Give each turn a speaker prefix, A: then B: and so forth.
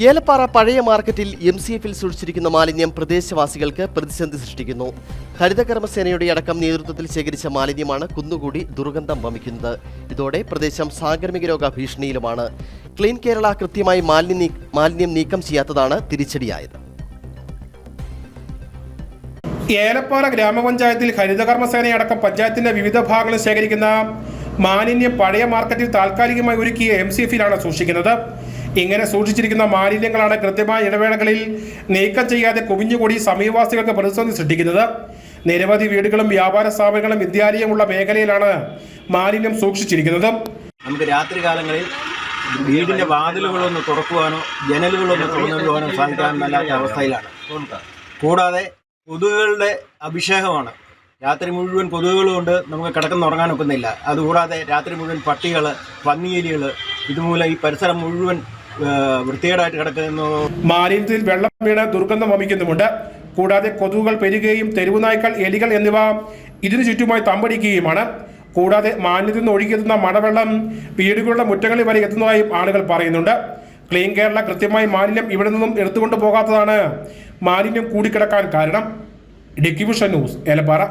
A: ഏലപ്പാറ പഴയ മാർക്കറ്റിൽ M C എഫിൽ സൂക്ഷിച്ചിരിക്കുന്ന മാലിന്യം പ്രദേശവാസികൾക്ക് പ്രതിസന്ധി സൃഷ്ടിക്കുന്നു. ഹരിതകർമ്മസേനയുടെ അടക്കം നേതൃത്വത്തിൽ ശേഖരിച്ച മാലിന്യമാണ് കുന്നുകൂടി ദുർഗന്ധം വമിക്കുന്നത്. ഇതോടെ പ്രദേശം സാംക്രമിക രോഗ ഭീഷണിയിലുമാണ് ക്ലീൻ കേരള കൃത്യമായി മാലിന്യം മാലിന്യം നീക്കം ചെയ്യാത്തതാണ് തിരിച്ചടിയായത്.
B: ഏലപ്പാറ ഗ്രാമപഞ്ചായത്തിൽ ഹരിതകർമ്മസേനയടക്കം പഞ്ചായത്തിന്റെ വിവിധ ഭാഗങ്ങളിൽ ശേഖരിക്കുന്ന മാലിന്യം പഴയ മാർക്കറ്റിൽ താൽക്കാലികമായി ഒരുക്കിയ എം സി എഫിലാണ് സൂക്ഷിക്കുന്നത്. ഇങ്ങനെ സൂക്ഷിച്ചിരിക്കുന്ന മാലിന്യങ്ങളാണ് കൃത്യമായ ഇടവേളകളിൽ നീക്കം ചെയ്യാതെ കുവിഞ്ഞുകൂടി സമീപവാസികൾക്ക് പ്രതിസന്ധി സൃഷ്ടിക്കുന്നത്. നിരവധി വീടുകളും വ്യാപാര സ്ഥാപനങ്ങളും വിദ്യാലയമുള്ള മേഖലയിലാണ് മാലിന്യം സൂക്ഷിച്ചിരിക്കുന്നത്.
C: നമുക്ക് രാത്രി കാലങ്ങളിൽ വീടിന്റെ വാതിലുകളൊന്ന് തുറക്കുവാനോ ജനലുകളൊന്ന് തുറന്നിടുവാനോ സാധിക്കാൻ മേലാത്ത അവസ്ഥയിലാണ്. കൂടാതെ കൊതുകുകളുടെ അഭിഷേകമാണ്. രാത്രി മുഴുവൻ കൊതുകുകൾ കൊണ്ട് നമുക്ക് കിടക്കുന്നുറങ്ങാൻ ഒക്കുന്നില്ല അതുകൂടാതെ രാത്രി മുഴുവൻ പട്ടികൾ പന്നിയെലികൾ ഇതുമൂലം ഈ പരിസരം മുഴുവൻ വൃത്തികേടായിട്ട് കിടക്കുന്നു.
B: മാലിന്യത്തിൽ വെള്ളം വീണ് ദുർഗന്ധം വമിക്കുന്നുമുണ്ട്. കൂടാതെ കൊതുകുകൾ പെരുകുകയും തെരുവുനായ്ക്കൾ എലികൾ എന്നിവ ഇതിനു ചുറ്റുമായി തമ്പടിക്കുകയുമാണ്. കൂടാതെ മാലിന്യത്തിൽ നിന്ന് ഒഴുകിയെത്തുന്ന മഴവെള്ളം വീടുകളുടെ മുറ്റങ്ങളിൽ വരെ എത്തുന്നതായും ആളുകൾ പറയുന്നുണ്ട്. ക്ലീൻ കേരള കൃത്യമായി മാലിന്യം ഇവിടെ നിന്നും എടുത്തുകൊണ്ട് പോകാത്തതാണ് മാലിന്യം കൂടിക്കിടക്കാൻ കാരണം. ഇടുക്കി ന്യൂസ് ഏലപ്പാറ.